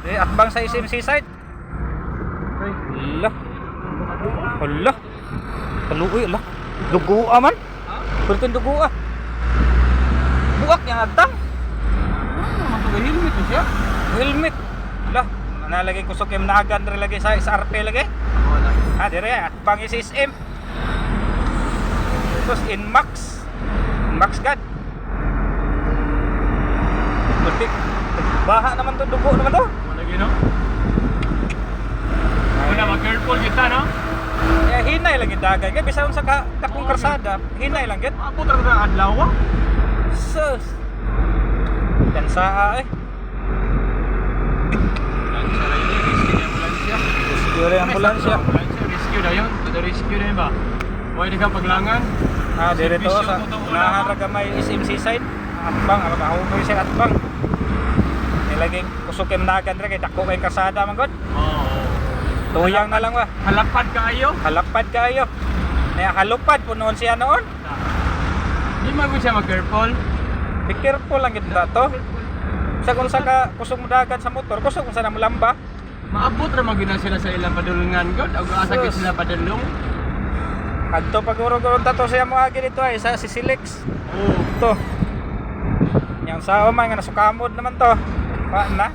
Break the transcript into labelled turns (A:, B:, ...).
A: Di atbang sa SMC side. Hala. Hala. Kaluoy ala. Dugo man. Pertin dugo ah. Buak yang.
B: Matugay helmet siya.
A: Helmet. Hala. Nalagay ko sa kim nagan rin lagi sa SRP lagi. Ah, dire atbang SSM. Tapos Inmax. Inmax God. Pertin. Baha naman to dugo naman to.
B: Mag-careful kita no.
A: Eh, hinay lang yung dagay. Kaya bisa sa ka, kakong karsada, hinay lang yun.
B: Ako talaga adlaw ah.
A: Sus! Yan sa eh.
B: Lansya na yun, rescue na ambulansya.
A: Rescue rin ambulansya.
B: Rescue na yun. Ito rescue na yun ba? Pwede ka paglangan.
A: Ah, dire to sa unahan ra gamay SMC side. Atbang, ang ako ko siya atbang. Nilagay kusukim nagan rin kay dako kay karsada man god.
B: Oo.
A: Tuyang na lang wa.
B: Halapad kaayo.
A: Halapad kayo. Naya halupad punon siya noon.
B: Di man siya mag-careful.
A: Be careful lang gid to. Sa kung sa ka kusog mo sa motor, kusog kung sa na mo lamba.
B: Maabot ra magina sila sa ilang padulungan god. Ug asa gid sila padulong.
A: Adto paguro-guro tato siya mo agi dito ay sa Sisilex.
B: Oo.
A: to yang sa umay nga nasukamod naman to pa na